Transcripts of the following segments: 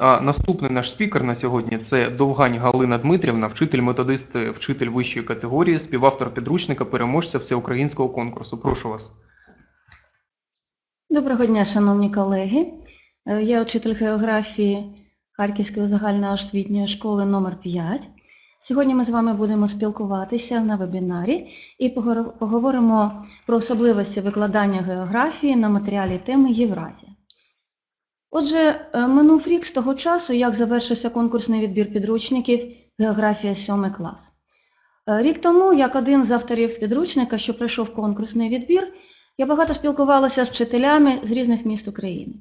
А наступний наш спікер на сьогодні це Довгань Галина Дмитрівна, вчитель методист, вчитель вищої категорії, співавтор підручника, переможця всеукраїнського конкурсу. Прошу вас. Доброго дня, шановні колеги. Е, Я учитель географії Харківської загальноосвітньої школи номер 5. Сьогодні ми з вами будемо спілкуватися на вебінарі і поговоримо про особливості викладання географії на матеріалі теми Євразія. Отже, е, минув рік з того часу, як завершився конкурсний відбір підручників Географія 7 клас. Е, Рік тому, як один з авторів підручника, що пройшов конкурсний відбір, я багато спілкувалася з вчителями з різних міст України.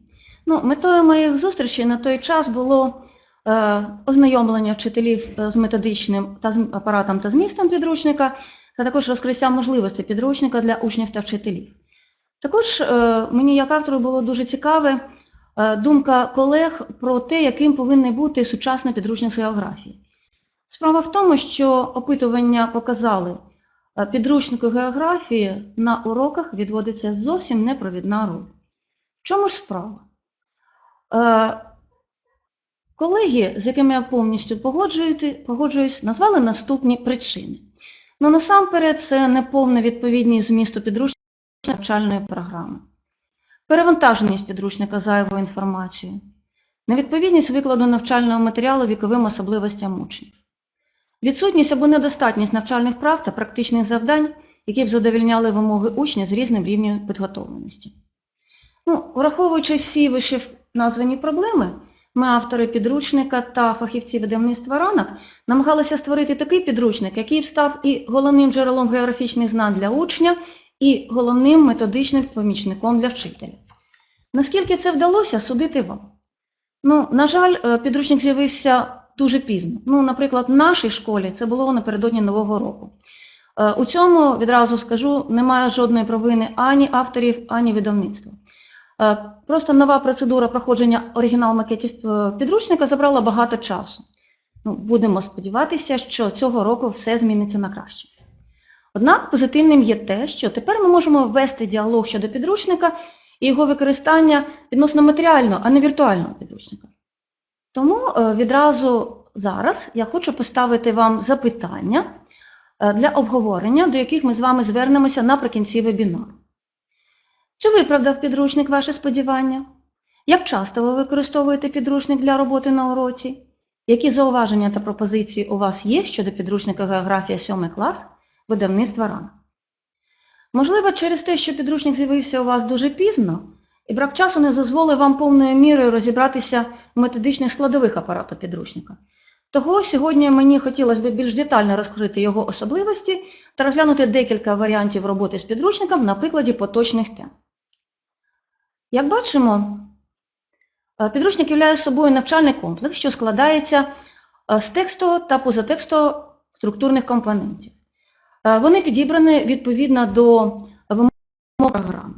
Ну, метою моїх зустрічей на той час було е, ознайомлення вчителів е, з методичним та з апаратом та змістом підручника, а також розкриття можливостей підручника для учнів та вчителів. Також е, мені, як автору, було дуже цікаве думка колег про те, яким повинен бути сучасний підручник з географії. Справа в тому, що опитування показали, Е, Підручнику географії на уроках відводиться зовсім непровідна роль. В чому ж справа? Е, Колеги, з якими я повністю погоджуюсь, назвали наступні причини. Ну, насамперед, це неповна відповідність змісту підручника навчальної програми, перевантаженість підручника зайвою інформацією, невідповідність викладу навчального матеріалу віковим особливостям учнів. Відсутність або недостатність навчальних прав та практичних завдань, які б задовільняли вимоги учня з різним рівнем підготовленості. Ну, враховуючи всі вище названі проблеми, ми, автори підручника та фахівці видавництва ранок, намагалися створити такий підручник, який став і головним джерелом географічних знань для учня, і головним методичним помічником для вчителя. Наскільки це вдалося, судити вам. Ну, на жаль, е, підручник з'явився дуже пізно. Ну, наприклад, в нашій школі це було напередодні Нового року. Е, У цьому відразу скажу, немає жодної провини ані авторів, ані видавництва. Е, Просто нова процедура проходження оригінал-макетів е, підручника забрала багато часу. Ну, будемо сподіватися, що цього року все зміниться на краще. Однак позитивним є те, що тепер ми можемо ввести діалог щодо підручника і його використання відносно матеріального, а не віртуального підручника. Тому е, відразу зараз я хочу поставити вам запитання е, для обговорення, до яких ми з вами звернемося наприкінці вебінару. Чи виправдав підручник ваші сподівання? Як часто ви використовуєте підручник для роботи на уроці? Які зауваження та пропозиції у вас є щодо підручника географія 7 клас видавництва ранок? Можливо, через те, що підручник з'явився у вас дуже пізно, і брак часу не дозволив вам повною мірою розібратися в методичних складових апарату підручника. Того сьогодні мені хотілося б більш детально розкрити його особливості та розглянути декілька варіантів роботи з підручником на прикладі поточних тем. Як бачимо, е, підручник являє собою навчальний комплекс, що складається е, з тексту та позатексту структурних компонентів. Е, Вони підібрані відповідно до вимог програми.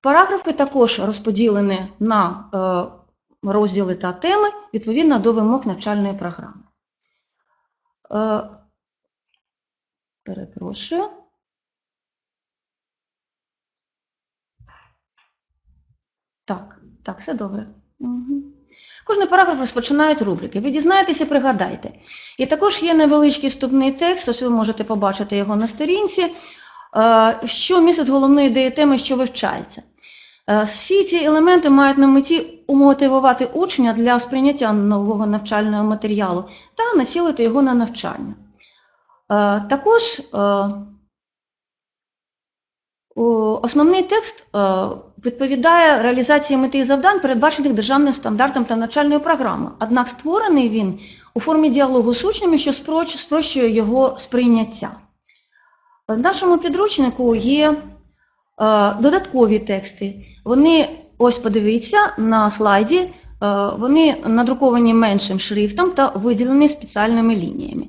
Параграфи також розподілені на е, розділи та теми відповідно до вимог навчальної програми. Е, Перепрошую. Так, так, все добре. Угу. Кожний параграф розпочинають рубрики. Ви дізнаєтеся, пригадайте. І також є невеличкий вступний текст, ось ви можете побачити його на сторінці, е, що містить головну ідею теми, що вивчається. Е, Всі ці елементи мають на меті умотивувати учня для сприйняття нового навчального матеріалу та націлити його на навчання. Е, Також Основний текст е, відповідає реалізації мети і завдань, передбачених державним стандартом та навчальною програмою. Однак створений він у формі діалогу з учнями, що спрощує його сприйняття. В нашому підручнику є е, додаткові тексти. Вони, ось подивіться, на слайді, е, вони надруковані меншим шрифтом та виділені спеціальними лініями.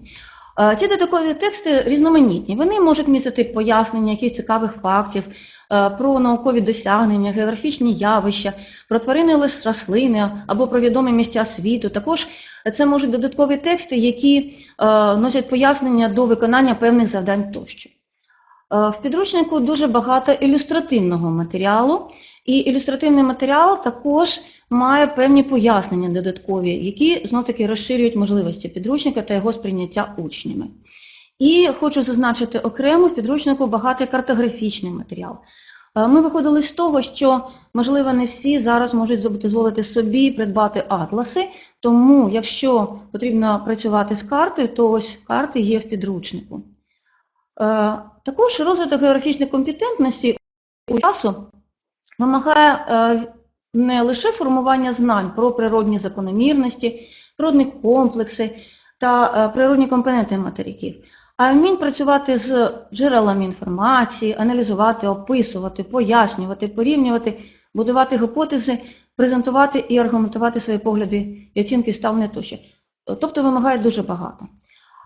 Е, Ці додаткові тексти різноманітні. Вони можуть містити пояснення якихось цікавих фактів е, про наукові досягнення, географічні явища, про тварини лис- рослини або про відомі місця світу. Також це можуть додаткові тексти, які е, носять пояснення до виконання певних завдань тощо. В підручнику дуже багато ілюстративного матеріалу, і ілюстративний матеріал також має певні пояснення додаткові, які знов-таки розширюють можливості підручника та його сприйняття учнями. І хочу зазначити окремо в підручнику багатий картографічний матеріал. Е, Ми виходили з того, що, можливо, не всі зараз можуть дозволити собі придбати атласи, тому якщо потрібно працювати з карти, то ось карти є в підручнику. Е, Також розвиток географічної компетентності у часу вимагає е, не лише формування знань про природні закономірності, природні комплекси та е, природні компоненти материків, а вмінь працювати з джерелами інформації, аналізувати, описувати, пояснювати, порівнювати, будувати гіпотези, презентувати і аргументувати свої погляди і оцінки ставлення тощо. Тобто вимагає дуже багато.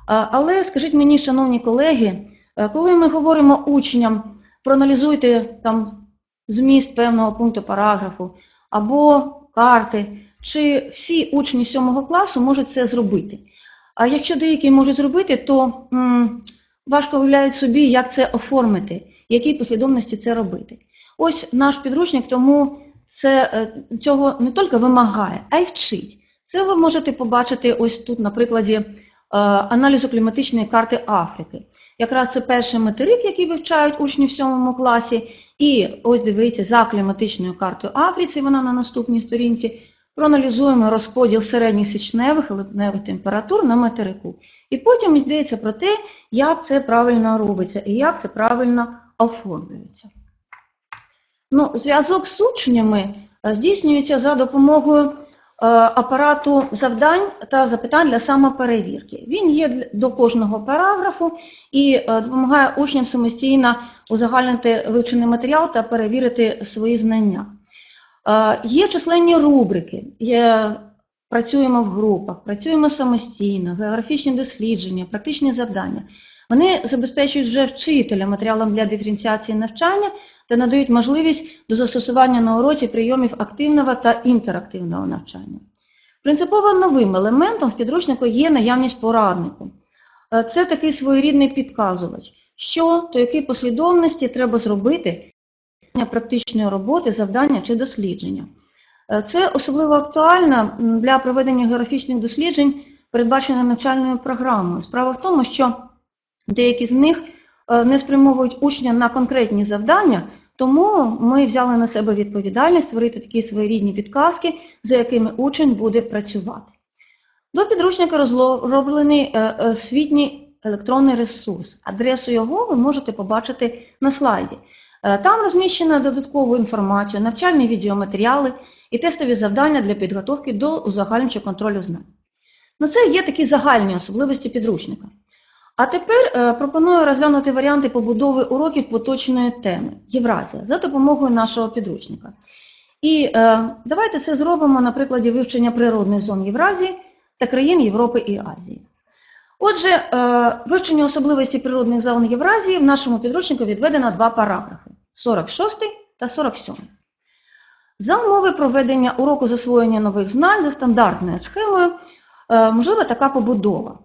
Але скажіть мені, шановні колеги, е, коли ми говоримо учням, проаналізуйте там зміст певного пункту параграфу або карти, чи всі учні 7 класу можуть це зробити? А якщо деякі можуть зробити, то м, важко уявляють собі, як це оформити, в якій послідовності це робити. Ось наш підручник тому це, е, цього не тільки вимагає, а й вчить. Це ви можете побачити ось тут на прикладі аналізу кліматичної карти Африки. Якраз це перший материк, який вивчають учні в 7 класі. І ось дивіться, за кліматичною картою Африці, вона на наступній сторінці, проаналізуємо розподіл середніх січневих і липневих температур на материку. І потім йдеться про те, як це правильно робиться і як це правильно оформлюється. Ну, зв'язок з учнями е, здійснюється за допомогою е, апарату завдань та запитань для самоперевірки. Він є до кожного параграфу і е, допомагає учням самостійно узагальнити вивчений матеріал та перевірити свої знання. Е, Є численні рубрики, є, працюємо в групах, працюємо самостійно, географічні дослідження, практичні завдання. Вони забезпечують вже вчителя матеріалом для диференціації навчання та надають можливість до застосування на уроці прийомів активного та інтерактивного навчання. Принципово новим елементом в підручнику є наявність пораднику. Е, Це такий своєрідний підказувач, що то якій послідовності треба зробити практичної роботи, завдання чи дослідження. Е, Це особливо актуально для проведення географічних досліджень, передбачених навчальною програмою. Справа в тому, що деякі з них е, не спрямовують учня на конкретні завдання, тому ми взяли на себе відповідальність створити такі своєрідні підказки, за якими учень буде працювати. До підручника розроблений е, е, освітній електронний ресурс. Адресу його ви можете побачити на слайді. Е, Там розміщена додаткову інформацію, навчальні відеоматеріали і тестові завдання для підготовки до узагальнюючого контролю знань. На це є такі загальні особливості підручника. А тепер е, пропоную розглянути варіанти побудови уроків поточної теми Євразія за допомогою нашого підручника. І е, давайте це зробимо на прикладі вивчення природних зон Євразії та країн Європи і Азії. Отже, е, вивчення особливості природних зон Євразії в нашому підручнику відведено два параграфи 46 та 47. За умови проведення уроку засвоєння нових знань за стандартною схемою е, можлива така побудова.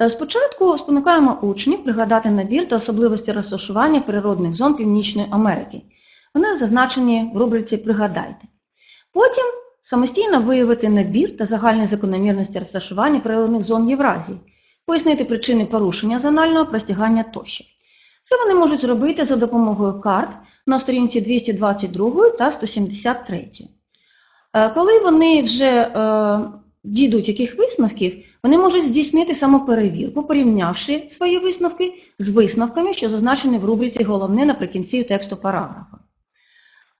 Е, Спочатку спонукаємо учнів пригадати набір та особливості розташування природних зон Північної Америки. Вони зазначені в рубриці Пригадайте. Потім самостійно виявити набір та загальні закономірності розташування природних зон Євразії, пояснити причини порушення зонального простягання тощо. Це вони можуть зробити за допомогою карт на сторінці 222 та 173. Е, Коли вони вже е, дійдуть яких висновків, вони можуть здійснити самоперевірку, порівнявши свої висновки з висновками, що зазначені в рубриці Головне наприкінці тексту параграфа.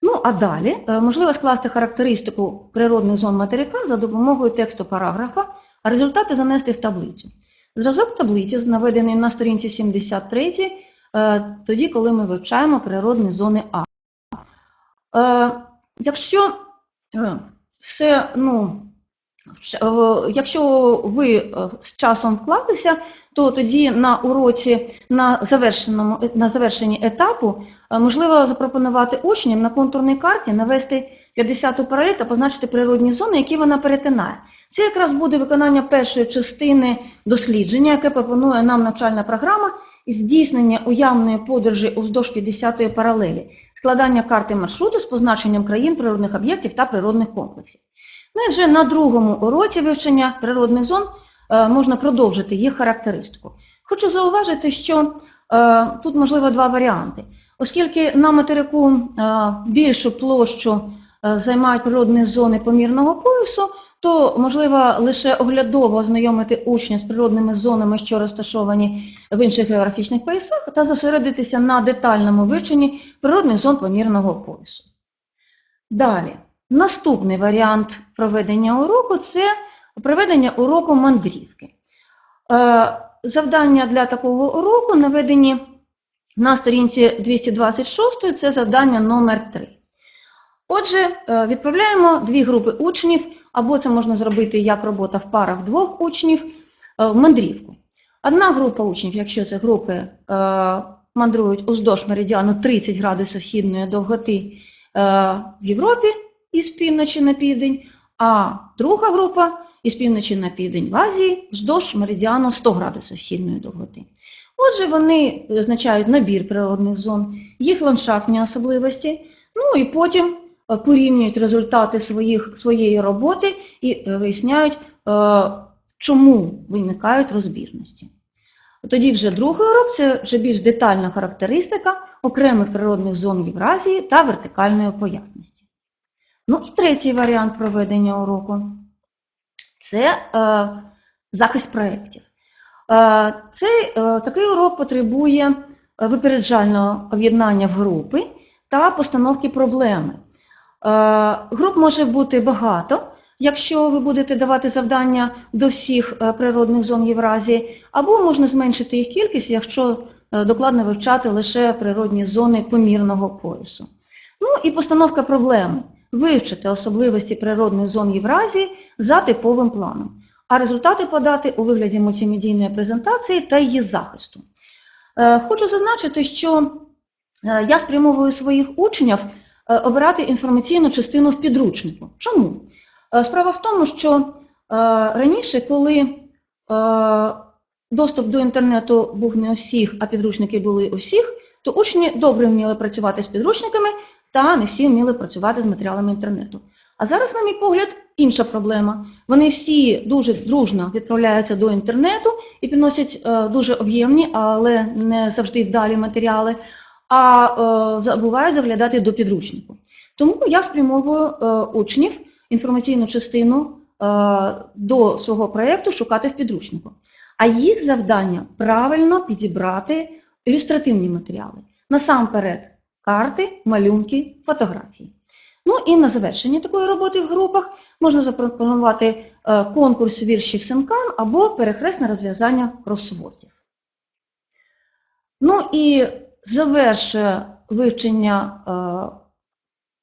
Ну, а далі е, можливо скласти характеристику природних зон материка за допомогою тексту параграфа, а результати занести в таблицю. Зразок таблиці наведений на сторінці 73, е, тоді, коли ми вивчаємо природні зони А. Е, Якщо все, ну, якщо ви е, з часом вклалися, то тоді на уроці на, завершеному, на завершенні етапу е, можливо запропонувати учням на контурній карті навести 50-ту паралель та позначити природні зони, які вона перетинає. Це якраз буде виконання першої частини дослідження, яке пропонує нам навчальна програма, здійснення уявної подорожі уздовж 50-ї паралелі, складання карти маршруту з позначенням країн, природних об'єктів та природних комплексів. Ну і вже на другому уроці вивчення природних зон е, можна продовжити їх характеристику. Хочу зауважити, що е, тут можливо два варіанти. Оскільки на материку е, більшу площу займають природні зони помірного поясу, то можливо лише оглядово ознайомити учня з природними зонами, що розташовані в інших географічних поясах, та зосередитися на детальному вивченні природних зон помірного поясу. Далі, наступний варіант проведення уроку це проведення уроку мандрівки. Е, Завдання для такого уроку наведені на сторінці 226, це завдання номер 3. Отже, е, відправляємо дві групи учнів, або це можна зробити як робота в парах двох учнів, е, в мандрівку. Одна група учнів, якщо це групи, мандрують уздовж меридіану 30 градусів східної довготи в Європі із півночі на південь, а друга група із півночі на південь в Азії вздовж меридіану 100 градусів східної довготи. Отже, вони визначають набір природних зон, їх ландшафтні особливості, ну і потім е, порівнюють результати своїх, своєї роботи і виясняють, е, чому виникають розбіжності. Тоді вже другий урок це вже більш детальна характеристика окремих природних зон Євразії та вертикальної поясності. Ну і третій варіант проведення уроку це е, захист проєктів. Е, е, такий урок потребує випереджального об'єднання в групи та постановки проблеми. Е, груп може бути багато, якщо ви будете давати завдання до всіх е, природних зон Євразії, або можна зменшити їх кількість, якщо е, докладно вивчати лише природні зони помірного поясу. Ну і постановка проблеми вивчити особливості природних зон Євразії за типовим планом, а результати подати у вигляді мультимедійної презентації та її захисту. Е, Хочу зазначити, що е, я спрямовую своїх учнів е, обирати інформаційну частину в підручнику. Чому? Справа в тому, що раніше, коли доступ до інтернету був не у всіх, а підручники були у всіх, то учні добре вміли працювати з підручниками, та не всі вміли працювати з матеріалами інтернету. А зараз, на мій погляд, інша проблема. Вони всі дуже дружно відправляються до інтернету і приносять е, дуже об'ємні, але не завжди вдалі матеріали, а е, забувають заглядати до підручнику. Тому я спрямовую е, учнів інформаційну частину до свого проєкту шукати в підручнику. А їх завдання правильно підібрати ілюстративні матеріали. Насамперед, карти, малюнки, фотографії. Ну і на завершення такої роботи в групах можна запропонувати е, конкурс віршів Сенкан або перехресне розв'язання кросвордів. Ну і завершує вивчення е,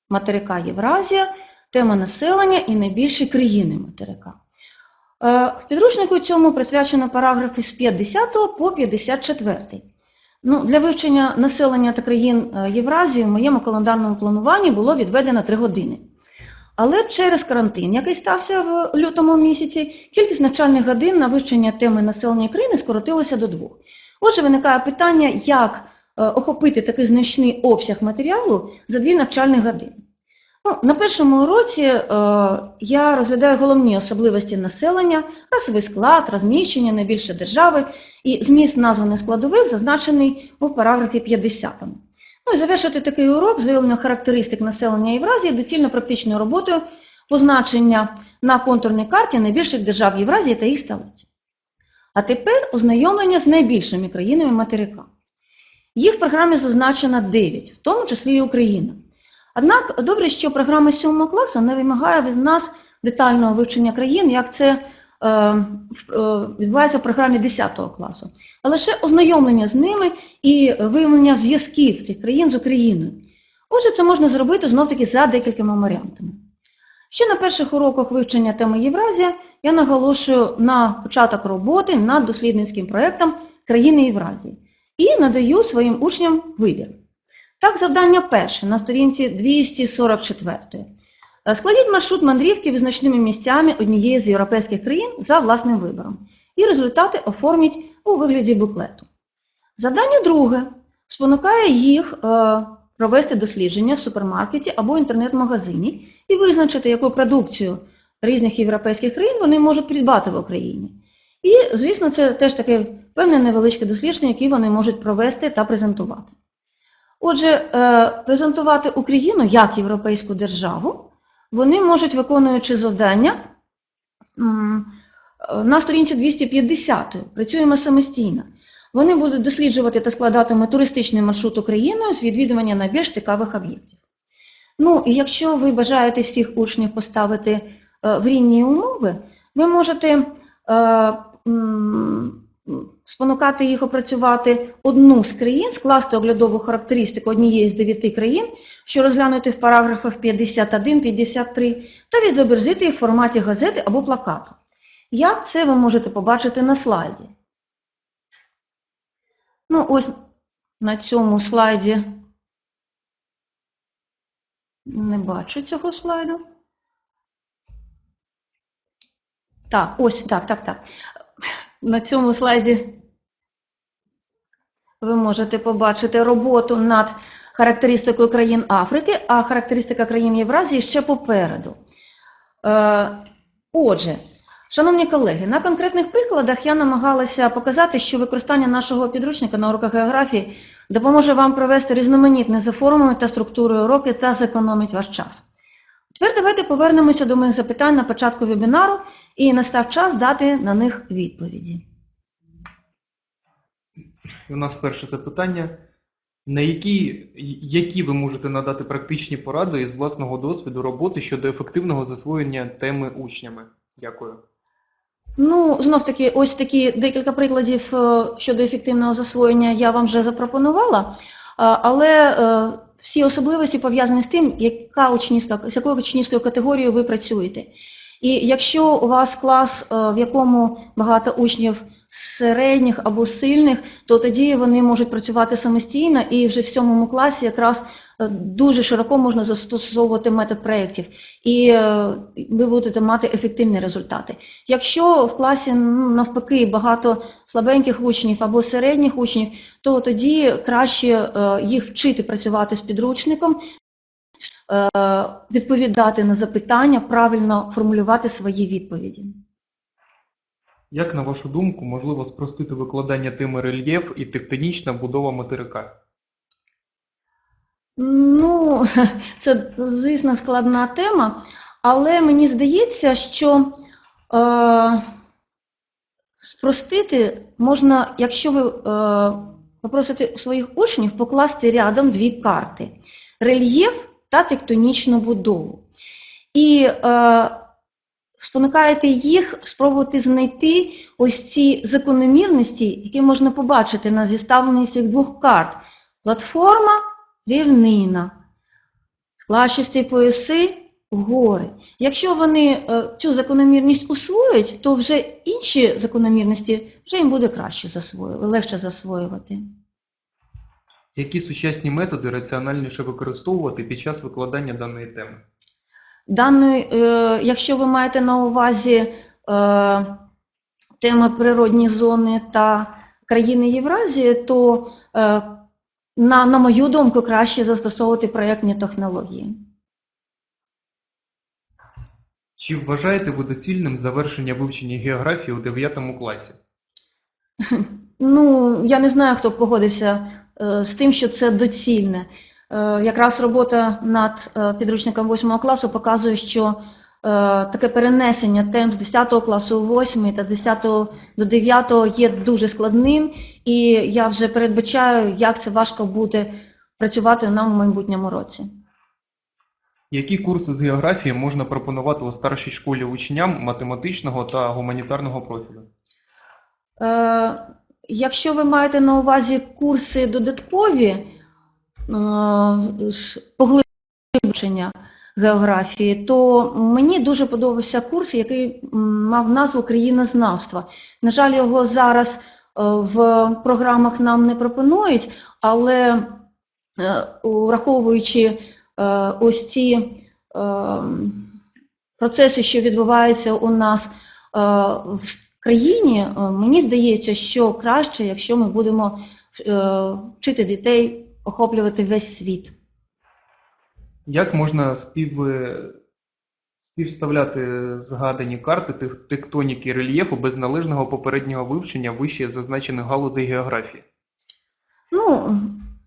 материка Євразія, тема населення і найбільші країни материка. Е, В підручнику цьому присвячено параграфи з 50 по 54. Ну, для вивчення населення та країн е, Євразії в моєму календарному плануванні було відведено 3 години. Але через карантин, який стався в лютому місяці, кількість навчальних годин на вивчення теми населення країни скоротилася до двох. Отже, виникає питання, як е, охопити такий значний обсяг матеріалу за дві навчальні години. Ну, на першому уроці е, я розглядаю головні особливості населення, расовий склад, розміщення, найбільше держави і зміст названих складових зазначений у параграфі 50. Ну і завершити такий урок з виявлення характеристик населення Євразії доцільно практичною роботою позначення на контурній карті найбільших держав Євразії та їх столиць. А тепер ознайомлення з найбільшими країнами материка. Їх в програмі зазначено 9, в тому числі і Україна. Однак добре, що програма 7 класу не вимагає від нас детального вивчення країн, як це е, е, відбувається в програмі 10 класу, а лише ознайомлення з ними і виявлення зв'язків цих країн з Україною. Отже, це можна зробити знов-таки за декількома варіантами. Ще на перших уроках вивчення теми Євразія я наголошую на початок роботи над дослідницьким проєктом країни Євразії і надаю своїм учням вибір. Так, завдання перше на сторінці 244. Е, Складіть маршрут мандрівки визначними місцями однієї з європейських країн за власним вибором. І результати оформіть у вигляді буклету. Завдання друге спонукає їх е, провести дослідження в супермаркеті або інтернет-магазині і визначити, яку продукцію різних європейських країн вони можуть придбати в Україні. І, звісно, це теж таке певне невеличке дослідження, яке вони можуть провести та презентувати. Отже, е, презентувати Україну як європейську державу вони можуть, виконуючи завдання, е, на сторінці 250 працюємо самостійно. Вони будуть досліджувати та складатимуть туристичний маршрут Україною з відвідування найбільш цікавих об'єктів. Ну, і якщо ви бажаєте всіх учнів поставити е, в рівні умови, ви можете спонукати їх опрацювати одну з країн, скласти оглядову характеристику однієї з дев'яти країн, що розглянути в параграфах 51-53, та відобразити їх в форматі газети або плакату. Як це ви можете побачити на слайді? Ну, ось на цьому слайді не бачу цього слайду. Так, ось так, так, так. На цьому слайді ви можете побачити роботу над характеристикою країн Африки, а характеристика країн Євразії ще попереду. Е, Отже, шановні колеги, на конкретних прикладах я намагалася показати, що використання нашого підручника на уроках географії допоможе вам провести різноманітне за формою та структурою уроки та зекономить ваш час. Тепер давайте повернемося до моїх запитань на початку вебінару і настав час дати на них відповіді. І у нас перше запитання. На які, які ви можете надати практичні поради із власного досвіду роботи щодо ефективного засвоєння теми учнями? Дякую. Ну, знов таки, ось такі декілька прикладів е, щодо ефективного засвоєння я вам вже запропонувала, е, але е, всі особливості пов'язані з тим, яка учнівська, з якою учнівською категорією ви працюєте. І якщо у вас клас, е, в якому багато учнів середніх або сильних, то тоді вони можуть працювати самостійно, і вже в сьомому класі якраз е, дуже широко можна застосовувати метод проєктів, і е, ви будете мати ефективні результати. Якщо в класі ну, навпаки багато слабеньких учнів або середніх учнів, то тоді краще їх вчити працювати з підручником, відповідати на запитання, правильно формулювати свої відповіді. Як, на вашу думку, можливо спростити викладання теми рельєф і тектонічна будова материка? Ну, це, звісно, складна тема, але мені здається, що е, спростити можна, якщо ви е, попросите своїх учнів покласти рядом дві карти: рельєф та тектонічну будову. І е, спонукаєте їх спробувати знайти ось ці закономірності, які можна побачити на зіставленні цих двох карт: платформа рівнина, склащисті пояси гори. Якщо вони е, цю закономірність усвоюють, то вже інші закономірності вже їм буде краще засвоювати, легше засвоювати. Які сучасні методи раціональніше використовувати під час викладання даної теми? Даної, е, якщо ви маєте на увазі е, теми природні зони та країни Євразії, то, е, на, на мою думку, краще застосовувати проєктні технології. Чи вважаєте ви доцільним завершення вивчення географії у 9 класі? Ну, я не знаю, хто погодився з тим, що це доцільне. Е, якраз робота над е, підручником 8 класу показує, що е, таке перенесення тем з 10 класу у 8 та 10 до 9 є дуже складним, і я вже передбачаю, як це важко буде працювати нам у майбутньому році. Які курси з географії можна пропонувати у старшій школі учням математичного та гуманітарного профілю? Якщо ви маєте на увазі курси додаткові е, поглиблення географії, то мені дуже подобався курс, який мав назву Країнознавства. На жаль, його зараз е, в програмах нам не пропонують, але враховуючи е, ось ці процеси, що відбуваються у нас в країні, е, мені здається, що краще, якщо ми будемо е, вчити дітей охоплювати весь світ. Як можна спів... Співставляти згадані карти тектоніки рельєфу без належного попереднього вивчення вище зазначених галузей географії. Ну,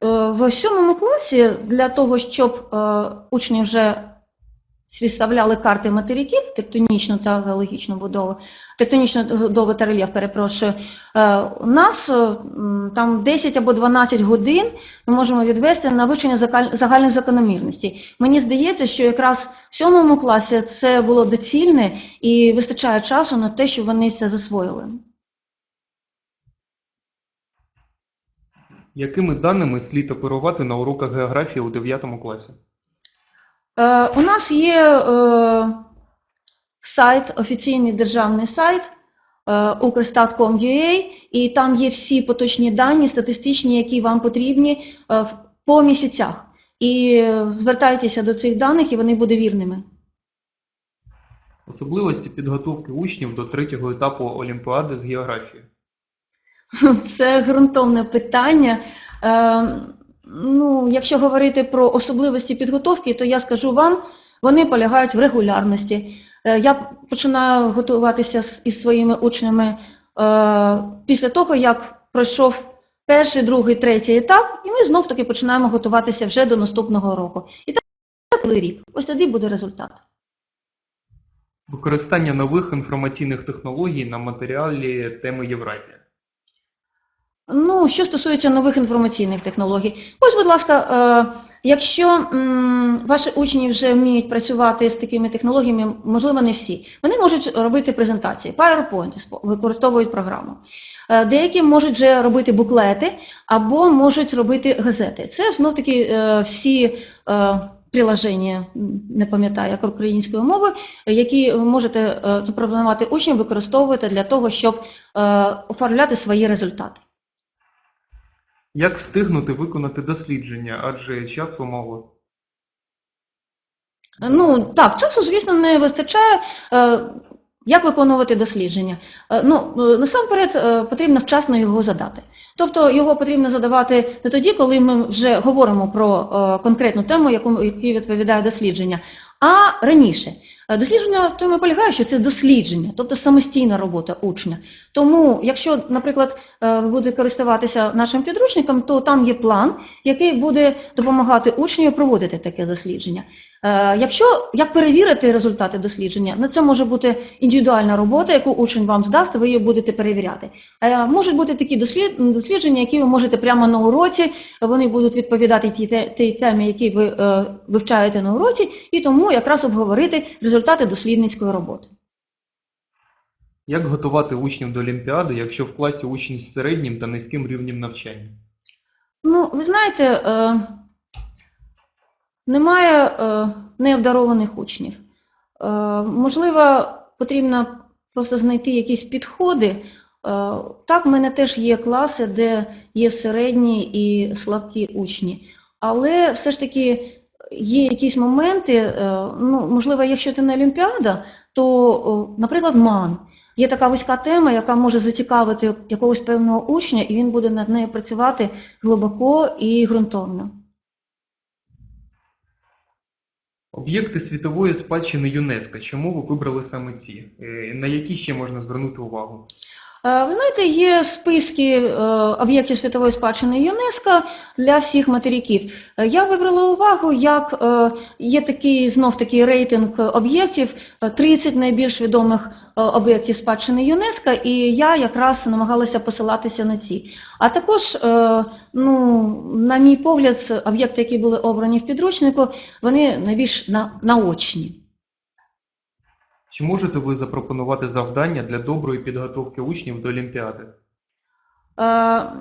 е, в сьомому класі для того, щоб е, учні вже співставляли карти материків, тектонічну та геологічну будову, тектонічну будову та рельєф, перепрошую, е, у нас е, там 10 або 12 годин ми можемо відвести на вивчення загальних закономірностей. Мені здається, що якраз в сьомому класі це було доцільне і вистачає часу на те, щоб вони це засвоїли. Якими даними слід оперувати на уроках географії у 9 класі? Е, у нас є е, сайт, офіційний державний сайт е, ukrstat.com.ua, і там є всі поточні дані, статистичні, які вам потрібні е, по місяцях. І е, звертайтеся до цих даних, і вони будуть вірними. Особливості підготовки учнів до третього етапу Олімпіади з географії. Це ґрунтовне питання. Е, ну, якщо говорити про особливості підготовки, то я скажу вам, вони полягають в регулярності. Е, я починаю готуватися із своїми учнями е, після того, як пройшов перший, другий, третій етап, і ми знов таки починаємо готуватися вже до наступного року. І так рік. Ось тоді буде результат. Використання нових інформаційних технологій на матеріалі теми Євразія. Ну, що стосується нових інформаційних технологій, ось, будь ласка, е, якщо ваші учні вже вміють працювати з такими технологіями, можливо, не всі, вони можуть робити презентації, PowerPoint використовують програму. Е, Деякі можуть вже робити буклети або можуть робити газети. Це знов таки е, всі приложення, не пам'ятаю як українською мовою, які можете запропонувати учням використовувати для того, щоб оформляти свої результати. Як встигнути виконати дослідження, адже часу мало. Ну так, часу, звісно, не вистачає. Е, Як виконувати дослідження? Е, Ну, е, насамперед потрібно вчасно його задати. Тобто його потрібно задавати не тоді, коли ми вже говоримо про конкретну тему, яку відповідає дослідження, а раніше. Е, Дослідження в тому полягає, що це дослідження, тобто самостійна робота учня. Тому, якщо, наприклад, е, ви будете користуватися нашим підручником, то там є план, який буде допомагати учню проводити таке дослідження. Е, Якщо як перевірити результати дослідження, на це може бути індивідуальна робота, яку учень вам здасть, ви її будете перевіряти. Е, Можуть бути такі дослідження, які ви можете прямо на уроці, вони будуть відповідати тій, тій темі, які ви е, вивчаєте на уроці, і тому якраз обговорити результати дослідницької роботи. Як готувати учнів до Олімпіади, якщо в класі учні з середнім та низьким рівнем навчання? Ну, ви знаєте, немає е, необдарованих учнів. Е, можливо, потрібно просто знайти якісь підходи. Е, так, в мене теж є класи, де є середні і слабкі учні. Але все ж таки є якісь моменти, е, ну, можливо, якщо це не Олімпіада, то, наприклад, МАН. Є така вузька тема, яка може зацікавити якогось певного учня, і він буде над нею працювати глибоко і ґрунтовно. Об'єкти світової спадщини ЮНЕСКО. Чому ви вибрали саме ці? Е, На які ще можна звернути увагу? Е, Ви знаєте, є списки е, об'єктів світової спадщини ЮНЕСКО для всіх материків. Е, Я вибрала увагу, як є такий знов такий рейтинг об'єктів, е, 30 найбільш відомих об'єктів спадщини ЮНЕСКО, і я якраз намагалася посилатися на ці. А також, ну, на мій погляд, об'єкти, які були обрані в підручнику, вони найбільш на- наочні. Чи можете ви запропонувати завдання для доброї підготовки учнів до Олімпіади? Е,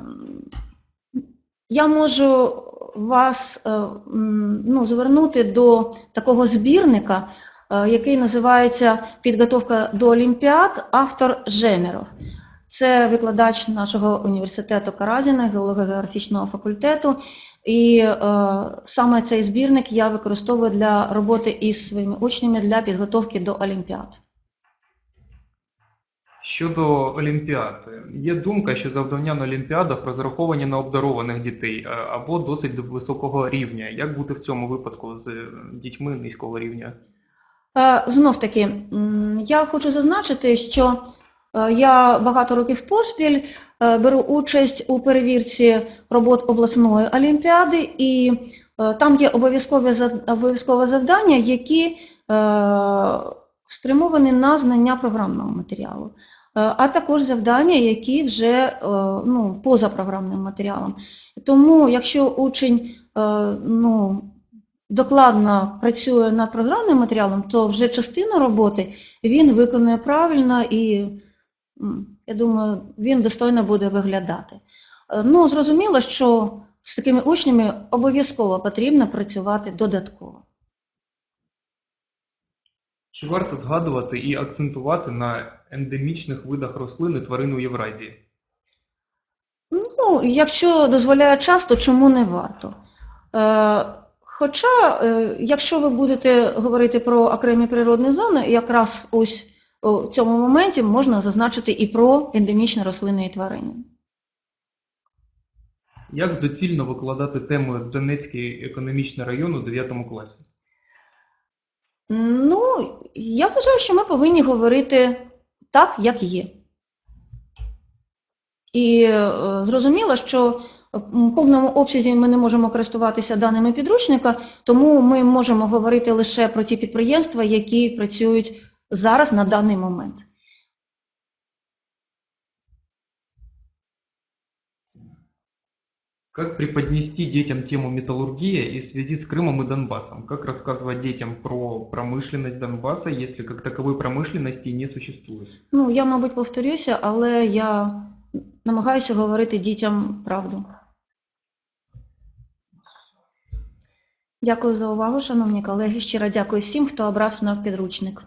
Я можу вас е, ну, звернути до такого збірника, е, який називається Підготовка до Олімпіад, автор Жемеров. Це викладач нашого університету Каразіна, геолого-географічного факультету. І е, саме цей збірник я використовую для роботи із своїми учнями для підготовки до Олімпіад. Щодо Олімпіад, є думка, що завдання на Олімпіадах розраховані на обдарованих дітей або досить високого рівня. Як бути в цьому випадку з е, дітьми низького рівня? Е, Знов таки, я хочу зазначити, що е, я багато років поспіль е, беру участь у перевірці робот обласної олімпіади, і е, там є обов'язкові обов'язкове завдання, які е, спрямовані на знання програмного матеріалу, Е, а також завдання, які вже е, ну, поза програмним матеріалом. Тому, якщо учень е, ну, докладно працює над програмним матеріалом, то вже частину роботи він виконує правильно і, я думаю, він достойно буде виглядати. Е, Ну, зрозуміло, що з такими учнями обов'язково потрібно працювати додатково. Чи варто згадувати і акцентувати на ендемічних видах рослин і тварин у Євразії? Ну, якщо дозволяє час, то чому не варто? Е, Хоча, е, якщо ви будете говорити про окремі природні зони, якраз ось у цьому моменті можна зазначити і про ендемічні рослини і тварини. Як доцільно викладати тему Донецький економічний район у 9 класі? Ну, я вважаю, що ми повинні говорити так, як є. І е, зрозуміло, що в повному обсязі ми не можемо користуватися даними підручника, тому ми можемо говорити лише про ті підприємства, які працюють зараз на даний момент. Как преподнести детям тему металлургия и в связи с Крымом и Донбассом? Как рассказывать детям про промышленность Донбасса, если как таковой промышленности не существует? Ну, я, мабуть, повторюся, але я намагаюся говорити дітям правду. Дякую за увагу, шановні колеги. Щиро дякую всім, хто обрав наш підручник.